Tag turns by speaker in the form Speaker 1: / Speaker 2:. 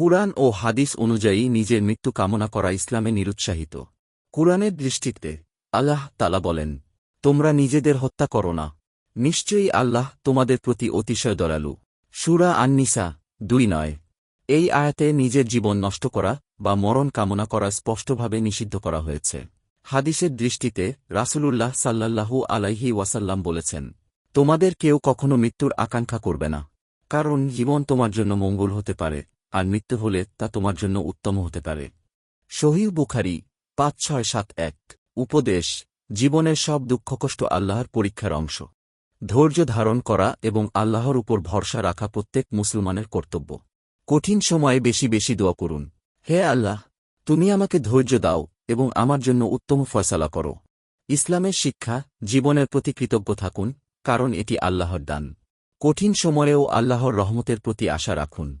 Speaker 1: কুরআন ও হাদিস অনুযায়ী নিজের মৃত্যু কামনা করা ইসলামে নিরুৎসাহিত। কুরআনের দৃষ্টিতে আল্লাহ তালা বলেন, তোমরা নিজেদের হত্যা করো না। নিশ্চয়ই আল্লাহ তোমাদের প্রতি অতিশয় দয়ালু। সুরা আন্নিসা দুই নয়। এই আয়াতে নিজের জীবন নষ্ট করা বা মরণ কামনা করা স্পষ্টভাবে নিষিদ্ধ করা হয়েছে। হাদিসের দৃষ্টিতে রাসুলুল্লাহ সাল্লাল্লাহু আলাইহি ওয়াসাল্লাম বলেছেন, তোমাদের কেউ কখনো মৃত্যুর আকাঙ্ক্ষা করবে না। কারণ জীবন তোমার জন্য মঙ্গল হতে পারে। আর মৃত্যু হলে তা তোমার জন্য উত্তম হতে পারে। শহীদ বুখারি পাঁচ ছয় সাত এক। উপদেশ, জীবনের সব দুঃখকষ্ট আল্লাহর পরীক্ষার অংশ। ধৈর্য ধারণ করা এবং আল্লাহর উপর ভরসা রাখা প্রত্যেক মুসলমানের কর্তব্য। কঠিন সময়ে বেশি বেশি দোয়া করুন। হে আল্লাহ, তুমি আমাকে ধৈর্য দাও এবং আমার জন্য উত্তম ফয়সালা করো। ইসলামের শিক্ষা, জীবনের প্রতি কৃতজ্ঞ থাকুন, কারণ এটি আল্লাহর দান। কঠিন সময়েও আল্লাহর রহমতের প্রতি আশা রাখুন।